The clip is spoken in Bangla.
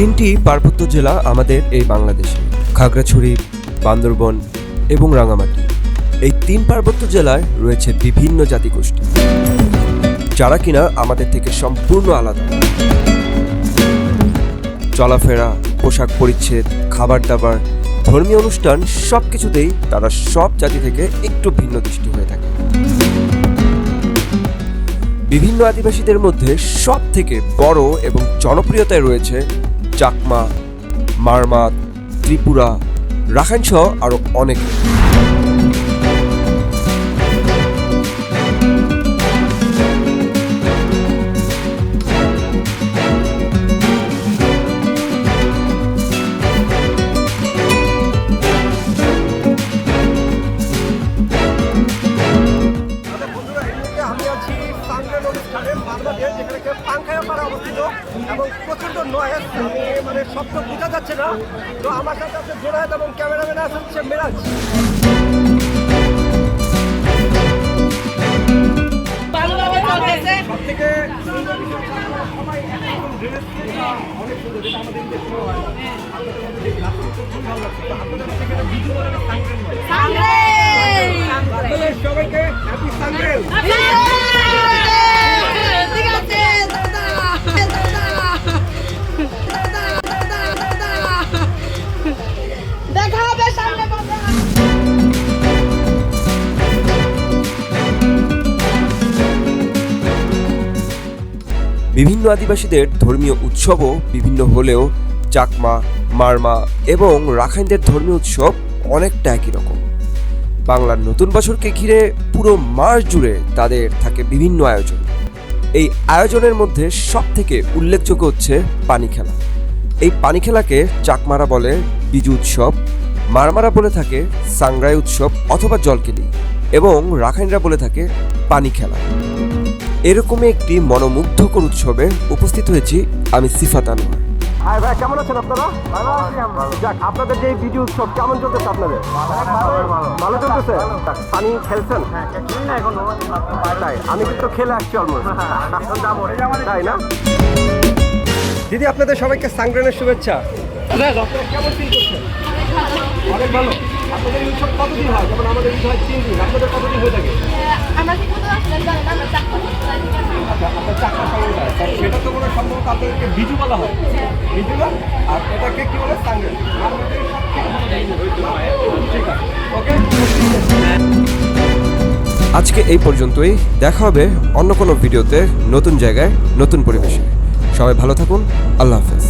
তিনটি পার্বত্য জেলা আমাদের এই বাংলাদেশে, খাগড়াছড়ি, বান্দরবন এবং রাঙামাটি এই তিন পার্বত্য জেলায় রয়েছে বিভিন্ন জাতিগোষ্ঠী, যারা কিনা আমাদের থেকে সম্পূর্ণ আলাদা। চলাফেরা, পোশাক পরিচ্ছেদ খাবার দাবার ধর্মীয় অনুষ্ঠান সব কিছুতেই তারা সব জাতি থেকে একটু ভিন্ন দৃষ্টি হয়ে থাকে। বিভিন্ন আদিবাসীদের মধ্যে সব থেকে বড় এবং জনপ্রিয়তায় রয়েছে চাকমা মারমাত ত্রিপুরা রাখাইনসহ আরও অনেক। এবং প্রচণ্ড নয়েস আমি মানে শব্দ বোঝা যাচ্ছে না। তো আমার সাথে আছে জোনায়েদ এবং ক্যামেরাম্যান আছে হচ্ছে মেরাজ। সব থেকে সুন্দর সবাই অনেক সুন্দর যেটা আমাদের খুব ভালো লাগছে। আপনাদের ভিডিও দেখা হবে সামনে বিভিন্ন আদিবাসীদের ধর্মীয় উৎসবও বিভিন্ন হলেও চাকমা, মারমা এবং রাখাইনদের ধর্মীয় উৎসব অনেকটা একই রকম। বাংলার নতুন বছরকে ঘিরে পুরো মাস জুড়ে তাদের থাকে বিভিন্ন আয়োজন। এই আয়োজনের মধ্যে সব থেকে উল্লেখযোগ্য হচ্ছে পানি খেলা। এই পানি খেলাকে চাকমারা বলে বিজু উৎসব মারমারা বলে থাকে সাংরাই উৎসব অথবা জলকেলি এবং রাখাইনরা বলে থাকে পানি খেলা। এরকমই একটি মনোমুগ্ধকর উৎসবে উপস্থিত হয়েছি আমি সিফাত আনোয়ার। হাই ভাই কেমন আছেন আপনারা? ভালো আছি আমরা। যাক আপনাদের যে বিজু উৎসব কেমন চলতেছে আপনাদের? ভালো চলতেছে? পানি খেলছেন? তাই আমি কিন্তু খেলে আসছি অলমোস্ট তাই না? দিদি আপনাদের সবাইকে সাংগ্রেনের শুভেচ্ছা। কেমন ফিল করছেন অনেক ভালো। আপনাদের উৎসব কতদিন হয়? যেমন আমাদের ঈদ হয় তিন দিন। আপনাদের কতদিন হয়ে থাকে? আমরা ঠিক মতো আসলে জানি না আমরা চাকরি আচ্ছা আপনার চারটা সময় সেটা তো কোনো সম্ভবত আপনাদেরকে বিজু বলা হয়। বিজু না? আর এটাকে কি বলে? সাংগ্রেন আপনাদের সব থেকে ভালো ঠিক আছে। ওকে? আজকে এই পর্যন্তই। দেখা হবে অন্য কোনো ভিডিওতে নতুন জায়গায় নতুন পরিবেশে। সবাই ভালো থাকুন। আল্লাহ হাফেজ।